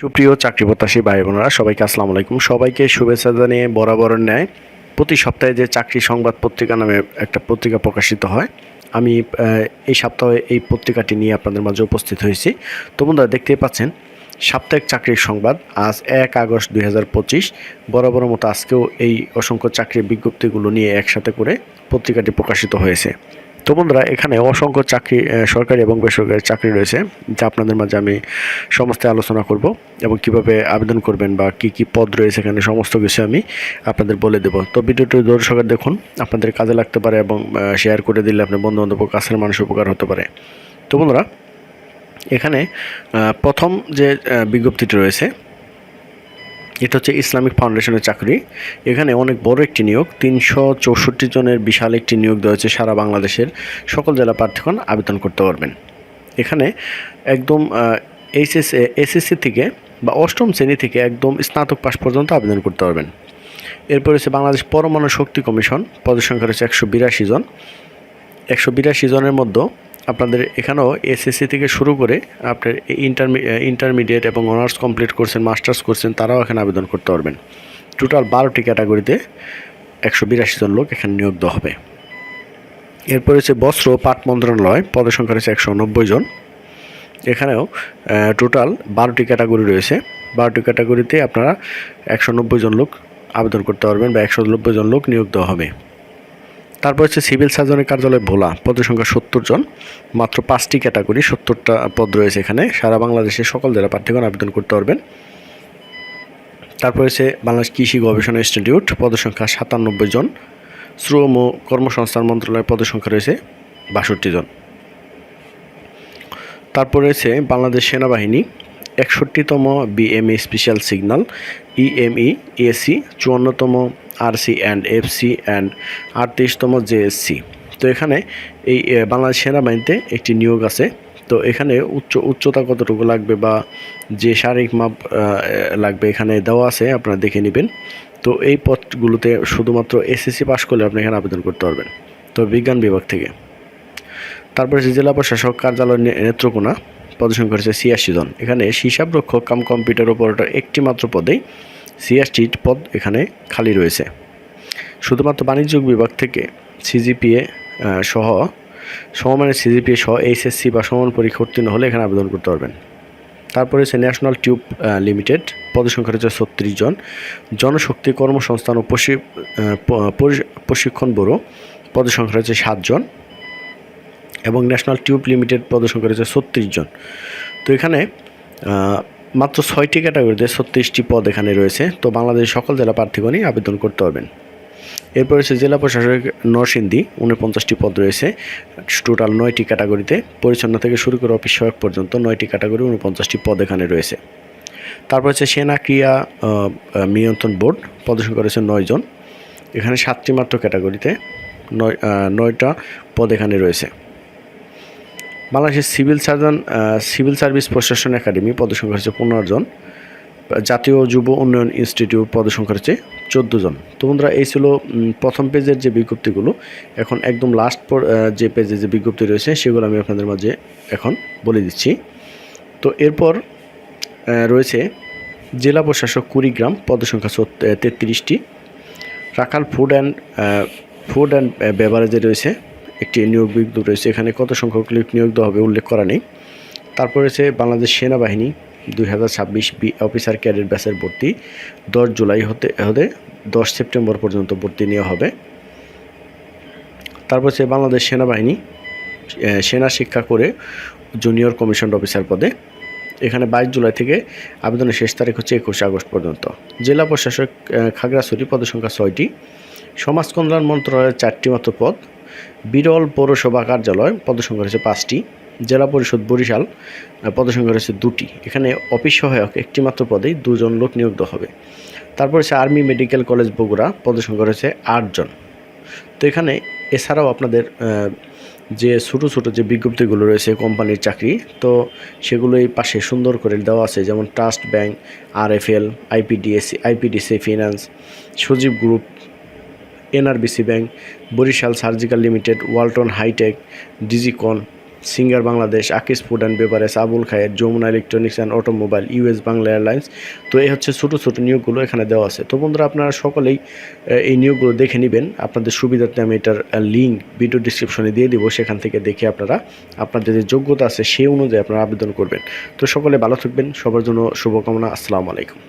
সুপ্রিয় চাকরি প্রত্যাশী ভাই বোনেরা সবাইকে আসসালামু আলাইকুম। সবাইকে শুভেচ্ছা জানিয়ে বরাবর ন্যায় প্রতি সপ্তাহে যে চাকরি সংবাদ পত্রিকা নামে একটা পত্রিকা প্রকাশিত হয়, আমি এই সপ্তাহে এই পত্রিকাটি নিয়ে আপনাদের মাঝে উপস্থিত হয়েছি। তো বন্ধুরা, দেখতেই পাচ্ছেন, সাপ্তাহিক চাকরির সংবাদ আজ এক আগস্ট দুই হাজার পঁচিশ। বরাবর মতো আজকেও এই অসংখ্য চাকরির বিজ্ঞপ্তিগুলো নিয়ে একসাথে করে পত্রিকাটি প্রকাশিত হয়েছে। তো বন্ধুরা, এখানে অসংখ্য চাকরি সরকারি এবং বেসরকারি চাকরি রয়েছে, যা আপনাদের মাঝে আমি সমস্ত আলোচনা করব এবং কীভাবে আবেদন করবেন বা কি কি পদ রয়েছে এখানে, সমস্ত কিছু আমি আপনাদের বলে দেব। তো ভিডিওটি দর্শকের দেখুন, আপনাদের কাজে লাগতে পারে এবং শেয়ার করে দিলে আপনার বন্ধু বান্ধব কাছের মানুষ উপকার হতে পারে। তো বন্ধুরা, এখানে প্রথম যে বিজ্ঞপ্তিটি রয়েছে এটা হচ্ছে ইসলামিক ফাউন্ডেশনের চাকরি। এখানে অনেক বড় একটি নিয়োগ, তিনশো চৌষট্টি জনের বিশাল একটি নিয়োগ দেওয়া হয়েছে সারা বাংলাদেশের। সকল জেলা প্রার্থীগণ আবেদন করতে পারবেন। এখানে একদম এইচএস, এসএসসি থেকে বা অষ্টম শ্রেণি থেকে একদম স্নাতক পাশ পর্যন্ত আবেদন করতে পারবেন। এরপর হচ্ছে বাংলাদেশ পরমাণু শক্তি কমিশন, পদের সংখ্যা রয়েছে একশো বিরাশি জন। একশো বিরাশি জনের মধ্যে আপনাদের এখানেও এসএসসি থেকে শুরু করে আপনার ইন্টারমি ইন্টারমিডিয়েট এবং অনার্স কমপ্লিট করছেন মাস্টার্স করছেন, তারাও এখানে আবেদন করতে পারবেন। টোটাল বারোটি ক্যাটাগরিতে একশো বিরাশি জন লোক এখানে নিয়োগ দেওয়া হবে। এরপর হচ্ছে বস্ত্র, পাট মন্ত্রণালয় পদের সংখ্যা রয়েছে একশো নব্বই জন। এখানেও টোটাল বারোটি ক্যাটাগরি রয়েছে। বারোটি ক্যাটাগরিতে আপনারা একশো নব্বই জন লোক আবেদন করতে পারবেন বা একশো নব্বই জন লোক নিয়োগ দেওয়া হবে। তারপর হচ্ছে সিভিল সার্জনের কার্যালয় ভোলা, পদের সংখ্যা সত্তর জন। মাত্র পাঁচটি ক্যাটাগরি, সত্তরটা পদ রয়েছে এখানে। সারা বাংলাদেশের সকল জেলা প্রার্থীগণ আবেদন করতে পারবেন। তারপর হচ্ছে বাংলাদেশ কৃষি গবেষণা ইনস্টিটিউট, পদের সংখ্যা সাতানব্বই জন। শ্রম ও কর্মসংস্থান মন্ত্রণালয়ের পদের সংখ্যা রয়েছে বাষট্টি জন। তারপর রয়েছে বাংলাদেশ সেনাবাহিনী, একষট্টিতম BME special signal, EME AC চুয়ান্নতম RC and FC and আটত্রিশতম জেএসসি তো এখানে এই বাংলাদেশ সেনাবাহিনীতে একটি নিয়োগ আছে। তো এখানে উচ্চ, উচ্চতা কতটুকু লাগবে বা যে শারীরিক মাপ লাগবে এখানে দেওয়া আছে, আপনারা দেখে নেবেন। তো এই পদগুলোতে শুধুমাত্র এসএসসি পাশ করলে আপনি এখানে আবেদন করতে পারবেন। তো বিজ্ঞান বিভাগ থেকে। তারপরে জেলা প্রশাসক কার্যালয় নেত্রকোনা, পদসংখ্যা হচ্ছে ছিয়াশি জন। এখানে হিসাব রক্ষক কাম কম্পিউটার অপারেটর একটি মাত্র পদেই ছিয়াশি পদ এখানে খালি রয়েছে। শুধুমাত্র বাণিজ্য বিভাগ থেকে সিজিপিএ সহ, সমমানের সিজিপিএ সহ এইচএসসি বা সমান পরীক্ষা উত্তীর্ণ হলে এখানে আবেদন করতে পারবেন। তারপরে হচ্ছে ন্যাশনাল টিউব লিমিটেড পদসংখ্যা রয়েছে ছত্রিশ জন। জনশক্তি কর্মসংস্থান ও প্রশিক্ষণ ব্যুরো পদসংখ্যা রয়েছে সাতজন এবং ন্যাশনাল টিউব লিমিটেড পদসংখ্যা রয়েছে ছত্রিশ জন। তো এখানে মাত্র ছয়টি ক্যাটাগরিতে ছত্রিশটি পদ এখানে রয়েছে। তো বাংলাদেশের সকল জেলা প্রার্থীগণই আবেদন করতে পারবেন। এরপর রয়েছে জেলা প্রশাসক নরসিংদী, উনপঞ্চাশটি পদ রয়েছে। টোটাল নয়টি ক্যাটাগরিতে, পরিচ্ছন্ন থেকে শুরু করে অফিস সহায়ক পর্যন্ত নয়টি ক্যাটাগরি, উনপঞ্চাশটি পদ এখানে রয়েছে। তারপর হচ্ছে সেনা ক্রিয়া নিয়ন্ত্রণ বোর্ড, পদসংখ্যা রয়েছে নয় জন। এখানে সাতটি মাত্র ক্যাটাগরিতে, নয় নয়টা পদ এখানে রয়েছে। বাংলাদেশের সিভিল সার্জন সিভিল সার্ভিস প্রশাসন একাডেমি পদসংখ্যা হচ্ছে পনেরো জন। জাতীয় যুব উন্নয়ন ইনস্টিটিউট পদসংখ্যা হচ্ছে চোদ্দ জন। তো বন্ধুরা, এই ছিল প্রথম পেজের যে বিজ্ঞপ্তিগুলো। এখন একদম লাস্ট যে পেজে যে বিজ্ঞপ্তি রয়েছে, সেগুলো আমি আপনাদের মাঝে এখন বলে দিচ্ছি। তো এরপর রয়েছে জেলা প্রশাসক কুড়িগ্রাম পদসংখ্যা তেত্রিশটি। Rakhal food and food and বেভারেজে রয়েছে। একটি নিয়োগ বিজ্ঞপ্তি রয়েছে। এখানে কত সংখ্যক লোক নিয়োগ দেওয়া হবে উল্লেখ করা নেই। তারপর রয়েছে বাংলাদেশ সেনাবাহিনী, দুই হাজার ছাব্বিশ বি অফিসার ক্যাডেট ব্যাচের ভর্তি। দশ জুলাই হতে হতে দশ সেপ্টেম্বর পর্যন্ত ভর্তি নেওয়া হবে। তারপর হচ্ছে বাংলাদেশ সেনাবাহিনী সেনা শিক্ষা করে জুনিয়র কমিশন অফিসার পদে। এখানে বাইশ জুলাই থেকে আবেদনের শেষ তারিখ হচ্ছে একুশে আগস্ট পর্যন্ত। জেলা প্রশাসক খাগড়াছড়ি পদসংখ্যা ছয়টি। সমাজ কল্যাণ মন্ত্রণালয়ের চারটি মাত্র পদ। বিরল পৌরসভা কার্যালয় পদসংখ্যা রয়েছে পাঁচটি। জেলা পরিষদ বরিশাল পদসংখ্যা রয়েছে দুটি। এখানে অফিস সহায়ক একটি মাত্র পদেই দুজন লোক নিয়োগ হবে। তারপর হচ্ছে আর্মি মেডিকেল কলেজ বগুড়া পদসংখ্যা রয়েছে আটজন তো এখানে এছাড়াও আপনাদের যে ছোটো ছোটো যে বিজ্ঞপ্তিগুলো রয়েছে কোম্পানির চাকরি, তো সেগুলো এই পাশে সুন্দর করে দেওয়া আছে। যেমন trust bank, RFL IPDAC IPDC, finance, Sajeeb group NRBC bank, Barishal surgical limited, Walton hitech, Digicon, Singer Bangladesh, Akij food and beverage, Abul Khair, Jamuna electronics and automobile, US Bangla airlines. তো এই হচ্ছে ছোটো ছোটো নিয়োগগুলো এখানে দেওয়া আছে। তো বন্ধুরা, আপনারা সকলেই এই নিয়োগগুলো দেখে নেবেন। আপনাদের সুবিধার্থে আমি এটার লিঙ্ক ভিডিও ডিসক্রিপশনে দিয়ে দিব। সেখান থেকে দেখে আপনারা, আপনাদের যে যোগ্যতা আছে সেই অনুযায়ী আপনারা আবেদন করবেন। তো সকলে ভালো থাকবেন। সবার জন্য শুভকামনা। আসসালামু আলাইকুম।